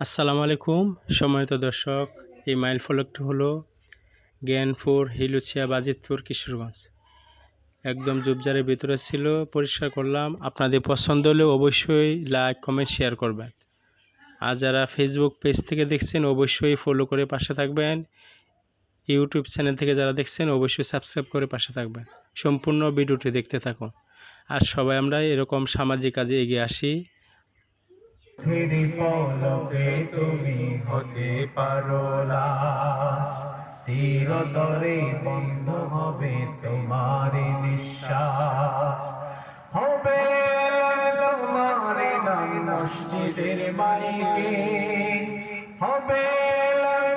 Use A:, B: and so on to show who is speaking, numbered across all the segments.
A: আসসালামু আলাইকুম। সম্মানিত দর্শক, এই মাইল ফলকটি হলো জ্ঞানপুর, হিলুচিয়া, বাজিতপুর, কিশোরগঞ্জ। একদম জুবজারের ভিতরে ছিল, পরিষ্কার করলাম। আপনাদের পছন্দ হলে অবশ্যই লাইক কমেন্ট শেয়ার করবেন। আর যারা ফেসবুক পেজ থেকে দেখছেন, অবশ্যই ফলো করে পাশে থাকবেন। ইউটিউব চ্যানেল থেকে যারা দেখছেন, অবশ্যই সাবস্ক্রাইব করে পাশে থাকবেন। সম্পূর্ণ ভিডিওটি দেখতে থাকুন। আর সবাই আমরা এরকম সামাজিক কাজে এগিয়ে আসি।
B: ফিরি পলকে তুমি হতে পারো চিরতরে বন্ধ হবে তোমার নিঃশ্বাস। হবে তোমার নাম মসজিদের মাইকে হবে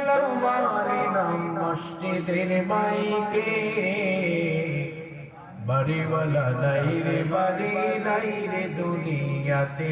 B: তোমার নাম মসজিদের মাইকে বাড়িওয়ালা নাই রে, বাড়ি নাই রে দুনিয়াতে।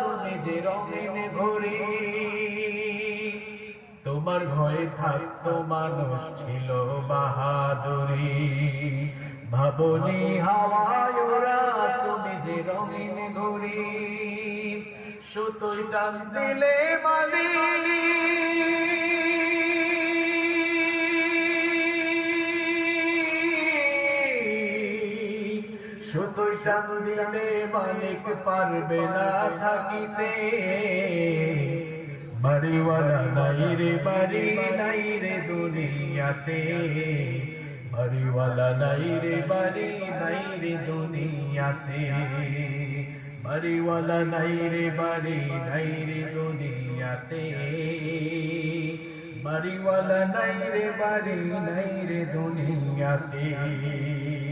B: তুমি যে রঙিন ঘুরি তোমার ভয়ে থাকতো মানুষ ছিল বাহাদুরি। ভাবনি হাওয়ায় ওরা, তুমি যে রঙিন ঘুরি সুতোই টান দিলে মালিক। টান দিলে মালিক পারবে না থাকিতে। বাড়িওয়ালা নাই রে, বাড়ি নাই রে দুনিয়াতে। বাড়িওয়ালা নাই রে, বাড়ি নাই রে দুনিয়াতে। বাড়িওয়ালা নাই রে, বাড়ি নাই রে দুনিয়াতে। বাড়িওয়ালা নাই রে, বাড়ি নাই রে দুনিয়াতে।